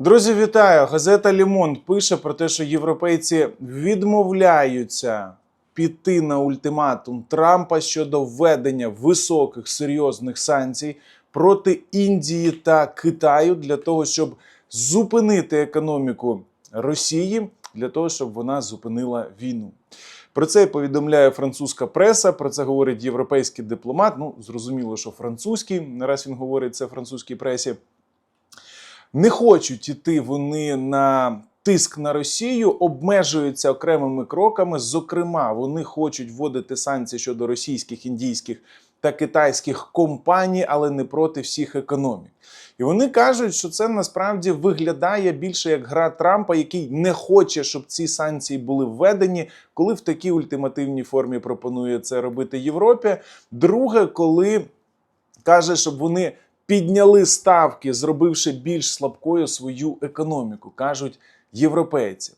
Друзі, вітаю! Газета Лімон пише про те, що європейці відмовляються піти на ультиматум Трампа щодо введення високих серйозних санкцій проти Індії та Китаю для того, щоб зупинити економіку Росії, для того, щоб вона зупинила війну. Про це повідомляє французька преса. Про це говорить європейський дипломат. Ну зрозуміло, що французький. Раз він говорить це французькій пресі. Не хочуть іти вони на тиск на Росію, обмежуються окремими кроками. Зокрема, вони хочуть вводити санкції щодо російських, індійських та китайських компаній, але не проти всіх економік. І вони кажуть, що це насправді виглядає більше як гра Трампа, який не хоче, щоб ці санкції були введені, коли в такій ультимативній формі пропонує це робити Європі. Друге, коли каже, щоб вони підняли ставки, зробивши більш слабкою свою економіку, кажуть європейці.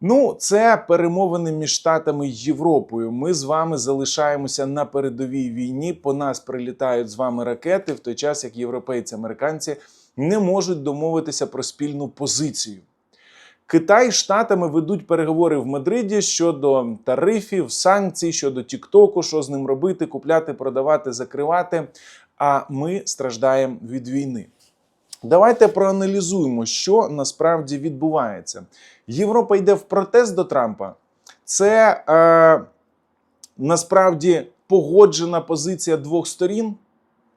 Ну, це перемовини між Штатами і Європою. Ми з вами залишаємося на передовій війні. По нас прилітають з вами ракети, в той час як європейці, американці не можуть домовитися про спільну позицію. Китай з Штатами ведуть переговори в Мадриді щодо тарифів, санкцій, щодо Тіктоку, що з ним робити, купляти, продавати, закривати. А ми страждаємо від війни. Давайте проаналізуємо, що насправді відбувається. Європа йде в протест до Трампа. Це е, насправді погоджена позиція двох сторін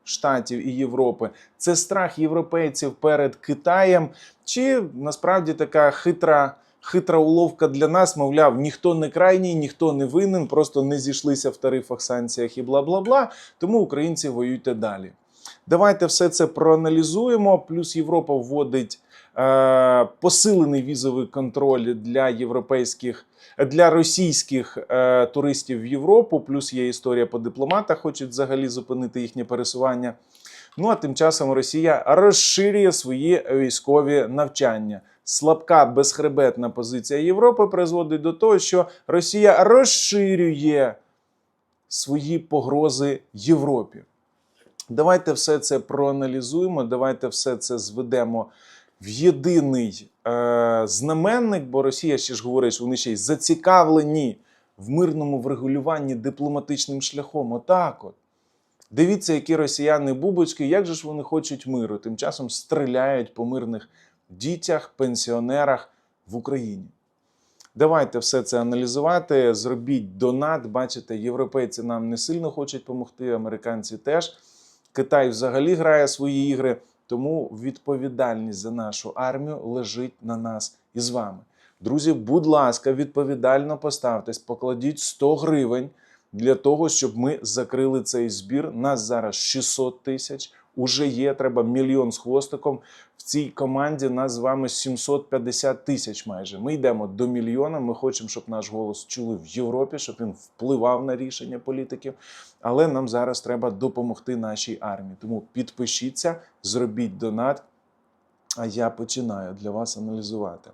Штатів і Європи. Це страх європейців перед Китаєм, чи насправді така хитра. Хитра уловка для нас, мовляв, ніхто не крайній, ніхто не винен, просто не зійшлися в тарифах, санкціях і бла бла бла. Тому українці воюйте далі. Давайте все це проаналізуємо. Плюс Європа вводить е, посилений візовий контроль для європейських для російських е, туристів в Європу. Плюс є історія по дипломатах, хочуть взагалі зупинити їхнє пересування. Ну а тим часом Росія розширює свої військові навчання. Слабка безхребетна позиція Європи призводить до того, що Росія розширює свої погрози Європі. Давайте все це проаналізуємо. Давайте все це зведемо в єдиний е, знаменник, бо Росія ще ж говорить, що вони ще й зацікавлені в мирному врегулюванні дипломатичним шляхом. Отак от. Дивіться, які росіяни бубочки, як же ж вони хочуть миру. Тим часом стріляють по мирних дітях, пенсіонерах в Україні. Давайте все це аналізувати. Зробіть донат. Бачите, європейці нам не сильно хочуть допомогти, американці теж. Китай взагалі грає свої ігри, тому відповідальність за нашу армію лежить на нас і з вами. Друзі, будь ласка, відповідально поставтесь, покладіть 100 гривень для того, щоб ми закрили цей збір. Нас зараз 600 тисяч. Уже є, треба мільйон з хвостиком. В цій команді нас з вами 750 тисяч майже. Ми йдемо до мільйона. Ми хочемо, щоб наш голос чули в Європі, щоб він впливав на рішення політиків. Але нам зараз треба допомогти нашій армії. Тому підпишіться, зробіть донат. А я починаю для вас аналізувати.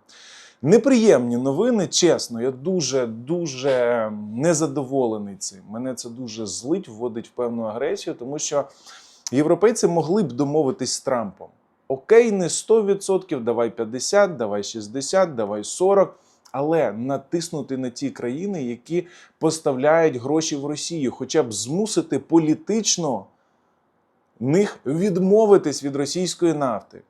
Неприємні новини, чесно, я дуже дуже незадоволений цим. Мене це дуже злить, вводить в певну агресію, тому що європейці могли б домовитись з Трампом. Окей, не 100%, давай 50, давай 60, давай 40, але натиснути на ті країни, які поставляють гроші в Росію, хоча б змусити політично них відмовитись від російської нафти.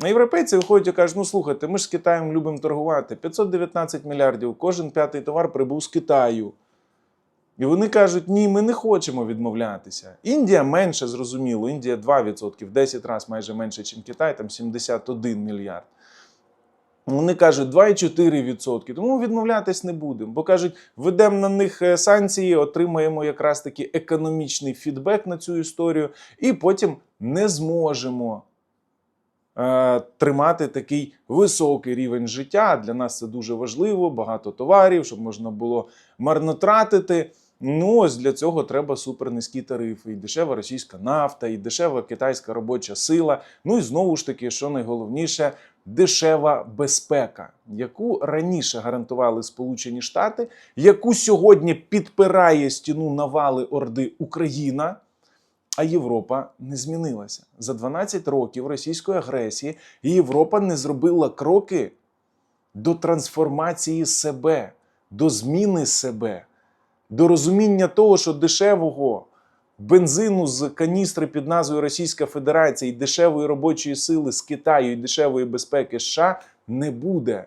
А європейці виходять і кажуть: ну слухайте, ми ж з Китаєм любимо торгувати. 519 мільярдів, кожен п'ятий товар прибув з Китаю. І вони кажуть, ні, ми не хочемо відмовлятися. Індія менше, зрозуміло, Індія 2%, в 10 разів майже менше, ніж Китай, там 71 мільярд. Вони кажуть 2,4%, тому відмовлятись не будемо. Бо кажуть, ведемо на них е, санкції, отримаємо якраз таки економічний фідбек на цю історію, і потім не зможемо е, тримати такий високий рівень життя. Для нас це дуже важливо, багато товарів, щоб можна було марнотратити. Ну, ось для цього треба супернизькі тарифи, і дешева російська нафта, і дешева китайська робоча сила. Ну і знову ж таки, що найголовніше, дешева безпека, яку раніше гарантували Сполучені Штати, яку сьогодні підпирає стіну навали Орди Україна. А Європа не змінилася. За 12 років російської агресії Європа не зробила кроки до трансформації себе, до зміни себе, до розуміння того, що дешевого бензину з каністри під назвою Російська Федерація і дешевої робочої сили з Китаю і дешевої безпеки США не буде.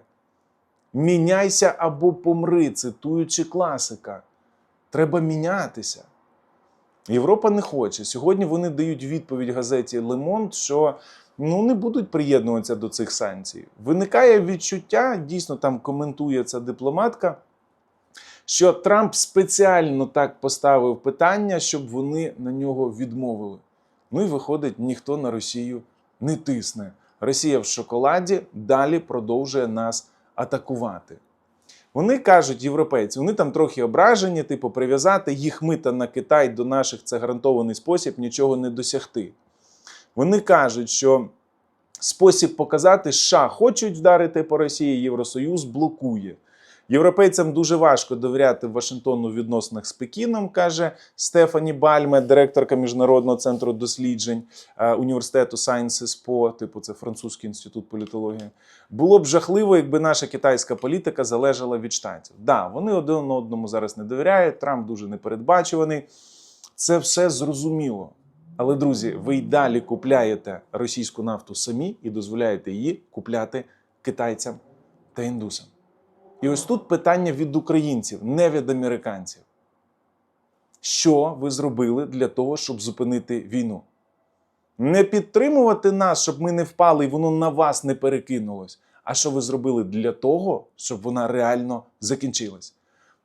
Міняйся або помри, цитуючи класика. Треба мінятися. Європа не хоче. Сьогодні вони дають відповідь газеті Лемонт, що ну, не будуть приєднуватися до цих санкцій. Виникає відчуття, дійсно там коментує ця дипломатка, що Трамп спеціально так поставив питання, щоб вони на нього відмовили. Ну і виходить, ніхто на Росію не тисне. Росія в шоколаді далі продовжує нас атакувати. Вони кажуть, європейці, вони там трохи ображені, типу, прив'язати їх мита на Китай до наших це гарантований спосіб нічого не досягти. Вони кажуть, що спосіб показати, США хочуть вдарити по Росії, Євросоюз блокує. Європейцям дуже важко довіряти Вашингтону в відносинах з Пекіном, каже Стефані Бальме, директорка Міжнародного центру досліджень е, університету Sciences Po, типу це французький інститут політології. Було б жахливо, якби наша китайська політика залежала від штатів. Да, вони один одному зараз не довіряють. Трамп дуже непередбачуваний. Це все зрозуміло. Але, друзі, ви й далі купляєте російську нафту самі і дозволяєте її купляти китайцям та індусам. І ось тут питання від українців, не від американців. Що ви зробили для того, щоб зупинити війну? Не підтримувати нас, щоб ми не впали і воно на вас не перекинулось. А що ви зробили для того, щоб вона реально закінчилась?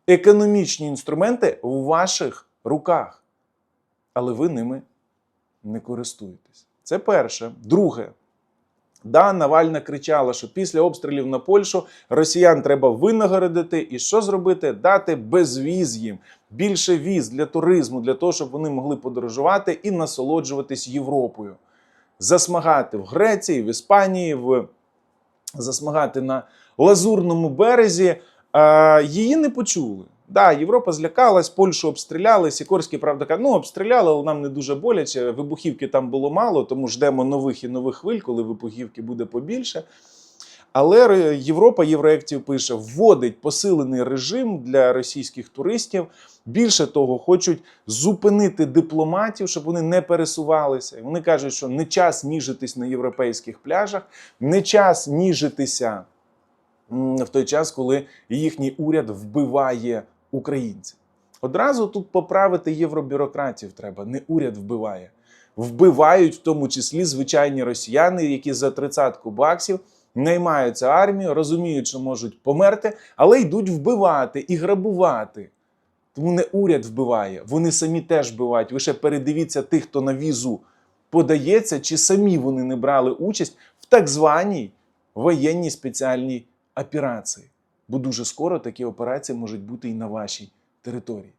Економічні інструменти в ваших руках, але ви ними не користуєтесь. Це перше. Друге. Да, Навальна кричала, що після обстрілів на Польщу росіян треба винагородити і що зробити? Дати безвіз їм, більше віз для туризму, для того, щоб вони могли подорожувати і насолоджуватись Європою. Засмагати в Греції, в Іспанії, в... засмагати на Лазурному березі. А, її не почули. Да, Європа злякалась, Польщу обстріляли. Сікорський, правда, каже, ну обстріляли, але нам не дуже боляче. Вибухівки там було мало, тому ждемо нових і нових хвиль, коли вибухівки буде побільше. Але Європа, Євроектів пише, вводить посилений режим для російських туристів. Більше того, хочуть зупинити дипломатів, щоб вони не пересувалися. Вони кажуть, що не час ніжитись на європейських пляжах, не час ніжитися в той час, коли їхній уряд вбиває українців. Одразу тут поправити євробюрократів треба, не уряд вбиває. Вбивають в тому числі звичайні росіяни, які за тридцятку баксів наймаються армію, розуміють, що можуть померти, але йдуть вбивати і грабувати. Тому не уряд вбиває, вони самі теж вбивають. Ви ще передивіться тих, хто на візу подається, чи самі вони не брали участь в так званій воєнній спеціальній операції. Бо дуже скоро такі операції можуть бути і на вашій території.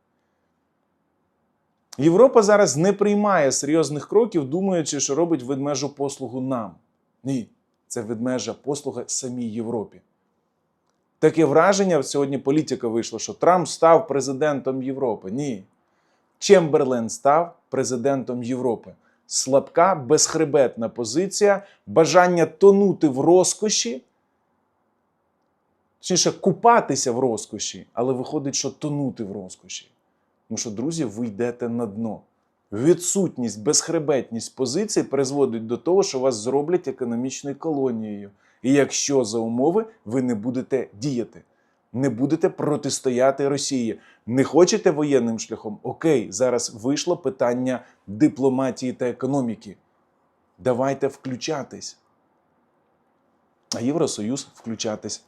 Європа зараз не приймає серйозних кроків, думаючи, що робить ведмежу послугу нам. Ні, це ведмежа послуга самій Європі. Таке враження сьогодні політика вийшла, що Трамп став президентом Європи. Ні. Чемберлен став президентом Європи. Слабка, безхребетна позиція, бажання тонути в розкоші, точніше, купатися в розкоші, але виходить, що тонути в розкоші. Тому що, друзі, ви йдете на дно. Відсутність, безхребетність позицій призводить до того, що вас зроблять економічною колонією. І якщо за умови ви не будете діяти, не будете протистояти Росії, не хочете воєнним шляхом, окей, зараз вийшло питання дипломатії та економіки. Давайте включатись. А Євросоюз включатись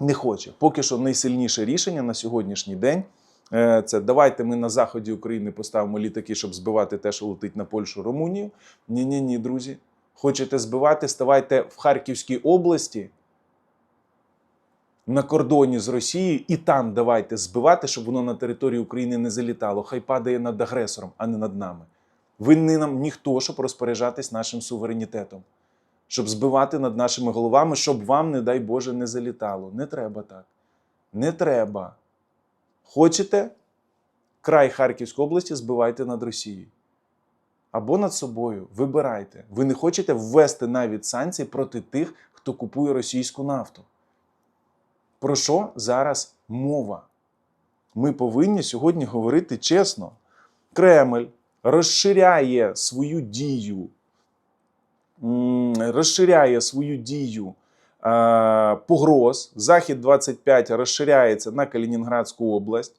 не хоче. Поки що найсильніше рішення на сьогоднішній день е, це давайте ми на заході України поставимо літаки, щоб збивати те, що летить на Польщу, Румунію. Ні, ні, ні, друзі. Хочете збивати, ставайте в Харківській області на кордоні з Росією і там давайте збивати, щоб воно на територію України не залітало. Хай падає над агресором, а не над нами. Ви не нам ніхто, щоб розпоряджатись нашим суверенітетом, щоб збивати над нашими головами, щоб вам, не дай Боже, не залітало. Не треба так. Не треба. Хочете край Харківської області збивайте над Росією. або над собою. Вибирайте. Ви не хочете ввести навіть санкції проти тих, хто купує російську нафту. Про що зараз мова? Ми повинні сьогодні говорити чесно. Кремль розширяє свою дію, розширяє свою дію е, погроз. Захід 25 розширяється на Калінінградську область.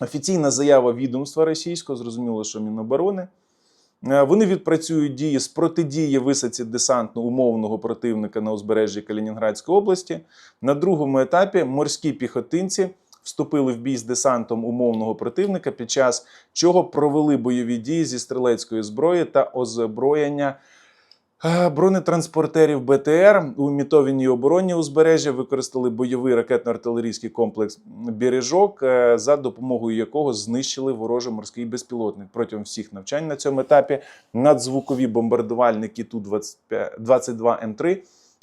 Офіційна заява відомства російського, зрозуміло, що Міноборони. Е, Вони відпрацюють дії з протидії висадці десантно умовного противника на узбережжі Калінінградської області. На другому етапі морські піхотинці вступили в бій з десантом умовного противника, під час чого провели бойові дії зі стрілецької зброї та озброєння бронетранспортерів БТР у мітовіній обороні узбережжя використали бойовий ракетно-артилерійський комплекс Бережок, е, за допомогою якого знищили ворожий морський безпілотник. Протягом всіх навчань на цьому етапі надзвукові бомбардувальники Ту-22М3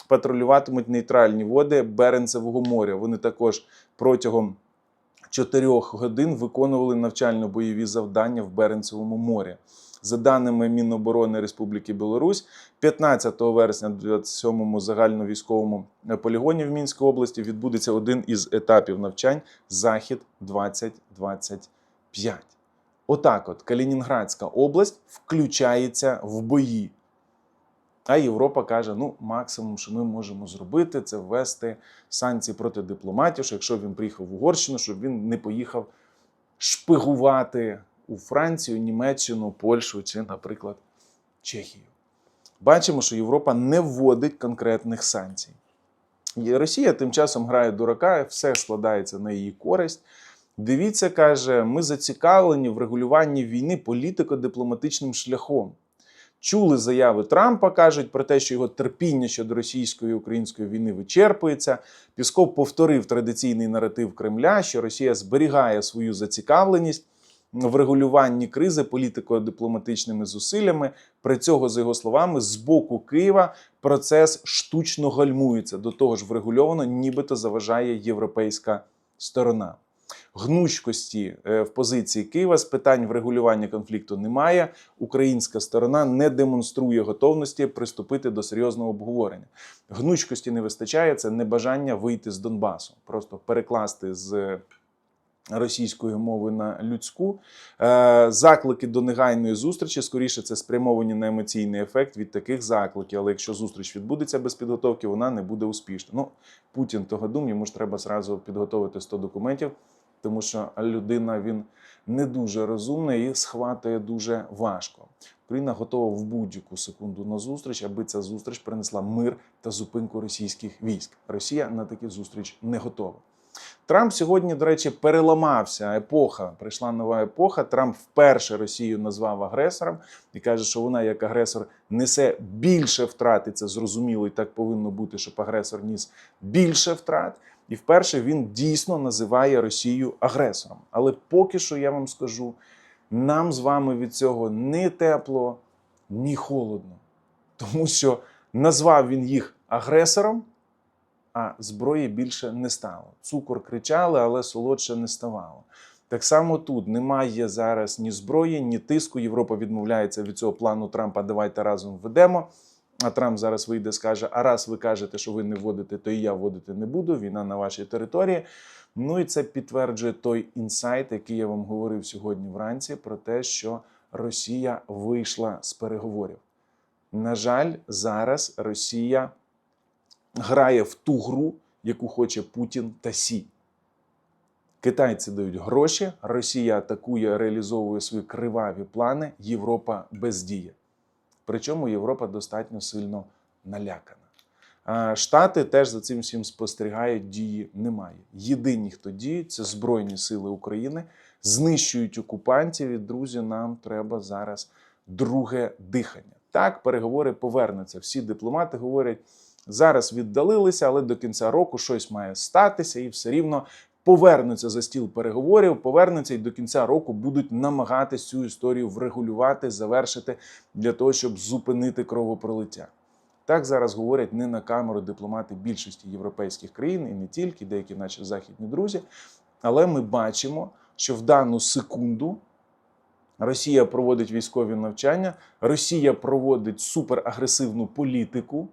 патрулюватимуть нейтральні води Беренцевого моря. Вони також протягом чотирьох годин виконували навчально-бойові завдання в Беренцевому морі. За даними Міноборони Республіки Білорусь, 15 вересня 27-му загальновійськовому полігоні в Мінській області відбудеться один із етапів навчань Захід 2025. Отак, от Калінінградська область включається в бої. А Європа каже: ну, максимум, що ми можемо зробити, це ввести санкції проти дипломатів, що якщо він приїхав в Угорщину, щоб він не поїхав шпигувати у Францію, Німеччину, Польщу чи, наприклад, Чехію. Бачимо, що Європа не вводить конкретних санкцій. Росія тим часом грає дурака, все складається на її користь. Дивіться, каже, ми зацікавлені в регулюванні війни політико-дипломатичним шляхом. Чули заяви Трампа, кажуть про те, що його терпіння щодо російської і української війни вичерпується. Пісков повторив традиційний наратив Кремля, що Росія зберігає свою зацікавленість в регулюванні кризи політико-дипломатичними зусиллями. При цього, за його словами, з боку Києва процес штучно гальмується. До того ж, врегульовано, нібито заважає європейська сторона. Гнучкості е, в позиції Києва з питань врегулювання конфлікту немає. Українська сторона не демонструє готовності приступити до серйозного обговорення. Гнучкості не вистачає це небажання вийти з Донбасу, просто перекласти з російської мови на людську. Е, Заклики до негайної зустрічі скоріше це спрямовані на емоційний ефект від таких закликів. Але якщо зустріч відбудеться без підготовки, вона не буде успішна. Ну, Путін того дум, йому ж треба зразу підготовити 100 документів, тому що людина він не дуже розумна і схватує дуже важко. Україна готова в будь-яку секунду на зустріч, аби ця зустріч принесла мир та зупинку російських військ. Росія на таку зустріч не готова. Трамп сьогодні, до речі, переламався. Епоха прийшла нова епоха. Трамп вперше Росію назвав агресором і каже, що вона як агресор несе більше втрат, і це зрозуміло, і так повинно бути, щоб агресор ніс більше втрат. І вперше він дійсно називає Росію агресором. Але поки що я вам скажу, нам з вами від цього ні тепло, ні холодно. Тому що назвав він їх агресором а зброї більше не стало. Цукор кричали, але солодше не ставало. Так само тут немає зараз ні зброї, ні тиску. Європа відмовляється від цього плану Трампа. Давайте разом введемо. А Трамп зараз вийде, скаже: А раз ви кажете, що ви не вводите, то і я вводити не буду. Війна на вашій території. Ну і це підтверджує той інсайт, який я вам говорив сьогодні вранці, про те, що Росія вийшла з переговорів. На жаль, зараз Росія грає в ту гру, яку хоче Путін та Сі. Китайці дають гроші, Росія атакує, реалізовує свої криваві плани, Європа бездіє. Причому Європа достатньо сильно налякана. Штати теж за цим всім спостерігають, дії немає. Єдині, хто діють, це Збройні Сили України, знищують окупантів. І, друзі, нам треба зараз друге дихання. Так, переговори повернуться. Всі дипломати говорять, зараз віддалилися, але до кінця року щось має статися, і все рівно повернуться за стіл переговорів, повернуться і до кінця року будуть намагатися цю історію врегулювати, завершити для того, щоб зупинити кровопролиття. Так зараз говорять не на камеру дипломати більшості європейських країн і не тільки, деякі наші західні друзі. Але ми бачимо, що в дану секунду Росія проводить військові навчання, Росія проводить суперагресивну політику,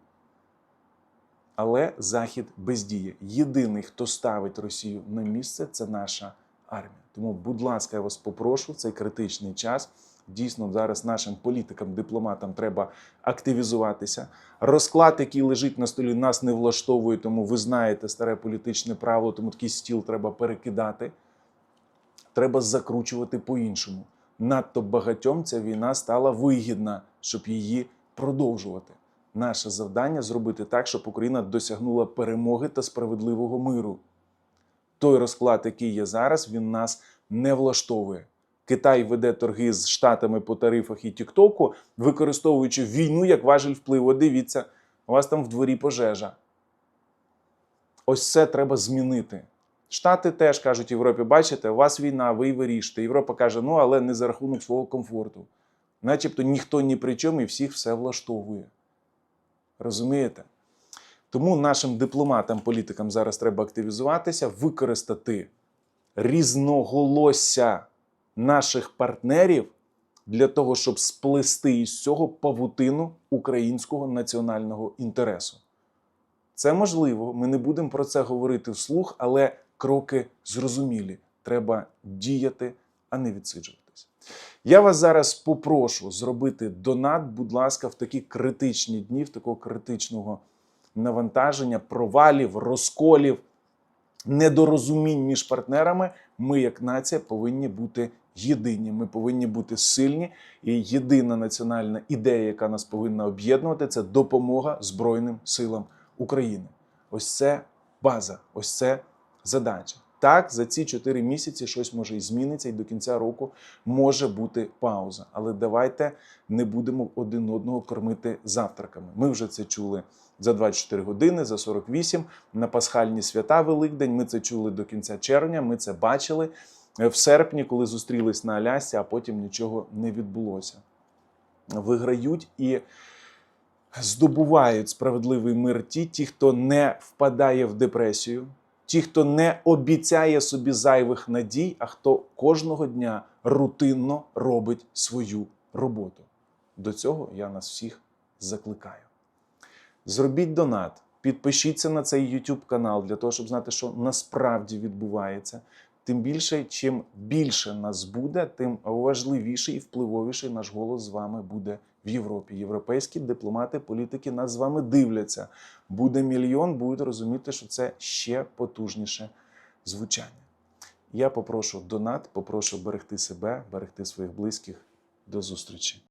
але Захід бездіє. Єдиний, хто ставить Росію на місце, це наша армія. Тому, будь ласка, я вас попрошу в цей критичний час. Дійсно, зараз нашим політикам, дипломатам треба активізуватися. Розклад, який лежить на столі, нас не влаштовує, тому ви знаєте старе політичне правило, тому такий стіл треба перекидати. Треба закручувати по-іншому. Надто багатьом ця війна стала вигідна, щоб її продовжувати. Наше завдання зробити так, щоб Україна досягнула перемоги та справедливого миру. Той розклад, який є зараз, він нас не влаштовує. Китай веде торги з Штатами по тарифах і Тіктоку, використовуючи війну як важель впливу. Дивіться, у вас там в дворі пожежа. Ось це треба змінити. Штати теж кажуть Європі: бачите, у вас війна, ви й вирішите. Європа каже, ну але не за рахунок свого комфорту. Начебто ніхто ні при чому і всіх все влаштовує. Розумієте? Тому нашим дипломатам, політикам зараз треба активізуватися, використати різноголосся наших партнерів для того, щоб сплести із цього павутину українського національного інтересу. Це можливо, ми не будемо про це говорити вслух, але кроки зрозумілі. Треба діяти, а не відсиджуватись. Я вас зараз попрошу зробити донат, будь ласка, в такі критичні дні, в такого критичного навантаження, провалів, розколів, недорозумінь між партнерами. Ми, як нація, повинні бути єдині. Ми повинні бути сильні. І єдина національна ідея, яка нас повинна об'єднувати, це допомога Збройним силам України. Ось це база, ось це задача. Так, за ці 4 місяці щось може і зміниться, і до кінця року може бути пауза. Але давайте не будемо один одного кормити завтраками. Ми вже це чули за 24 години, за 48, на пасхальні свята Великдень. Ми це чули до кінця червня. Ми це бачили в серпні, коли зустрілись на Алясці, а потім нічого не відбулося. Виграють і здобувають справедливий мир ті, ті, хто не впадає в депресію, ті, хто не обіцяє собі зайвих надій, а хто кожного дня рутинно робить свою роботу. До цього я нас всіх закликаю. Зробіть донат, підпишіться на цей YouTube канал для того, щоб знати, що насправді відбувається. Тим більше, чим більше нас буде, тим важливіший і впливовіший наш голос з вами буде в Європі. Європейські дипломати, політики нас з вами дивляться. Буде мільйон, будуть розуміти, що це ще потужніше звучання. Я попрошу донат, попрошу берегти себе, берегти своїх близьких. До зустрічі.